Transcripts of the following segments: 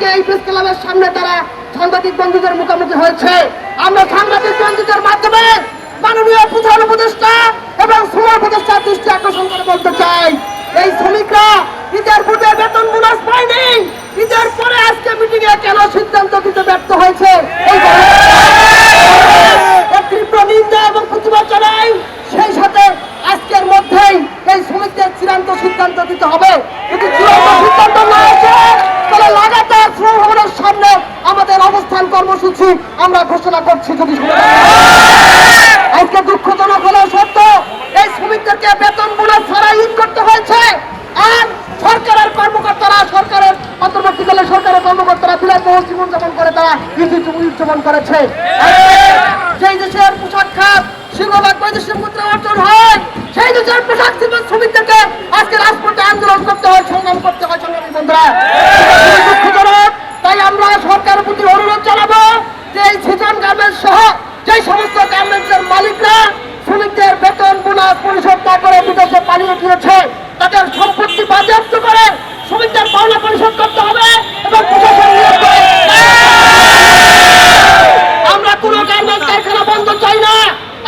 আজকে এই প্রেস ক্লাবের সামনে তারা সাংবাদিক বন্ধুদের মুখোমুখি হয়েছে। আমরা সাংবাদিক বন্ধুদের মাধ্যমে মাননীয় প্রধান উপদেষ্টা এবং সুমার উপদেষ্টার দৃষ্টি আকর্ষণ করে বলতে চাই। এই অবস্থান কর্মসূচি আমরা ঘোষণা করছি যদি আজকে দুঃখজনক হলেও সত্য, এই শ্রমিকদেরকে বেতন বোনাস ছাড়া ঈদ করতে হয়েছে। আর সরকারের কর্মকর্তারা, সরকারের অন্তর্বর্তীকালে সরকারের কর্মকর্তারা বিলাসবহুল জীবনযাপন করে তারা ঈদ উদযাপন করেছে। যেই দেশের পোশাক খাত সিংহভাগ বৈদেশিক মুদ্রা অর্জন হয়, সেই দেশের গার্মেন্টস সহ যে সমস্ত গার্মেন্টসের মালিকরা শ্রমিকদের বেতন, বোনাস, পরিশোধ না করে বিদেশে পালিয়ে গিয়েছে, তাদের সম্পত্তি বাজেয়াপ্ত করে শ্রমিকদের পাওনা পরিশোধ করতে হবে এবং প্রশাসন আমরা কোন গার্মেন্টস কারখানা বন্ধ চাই না।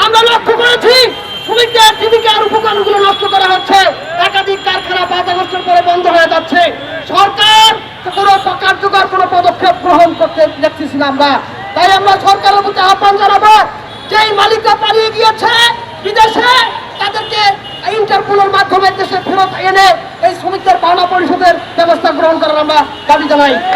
আমরা লক্ষ্য করেছি শ্রমিকদের জীবিকার উপকরণগুলো নষ্ট করা হচ্ছে। একাধিক কারখানা পাঁচ বন্ধ হয়ে যাচ্ছে। সরকার কোনো কার্যকর কোনো পদক্ষেপ গ্রহণ করতে দেখতেছি না আমরা। তাই আমরা সরকারের প্রতি আহ্বান জানাব, যেই মালিকরা পালিয়ে গিয়েছে বিদেশে, তাদেরকে ইন্টারপোলের মাধ্যমে দেশে ফেরত এনে এই শ্রমিকদের পাওনা পরিশোধের ব্যবস্থা গ্রহণ করার আমরা দাবি জানাই।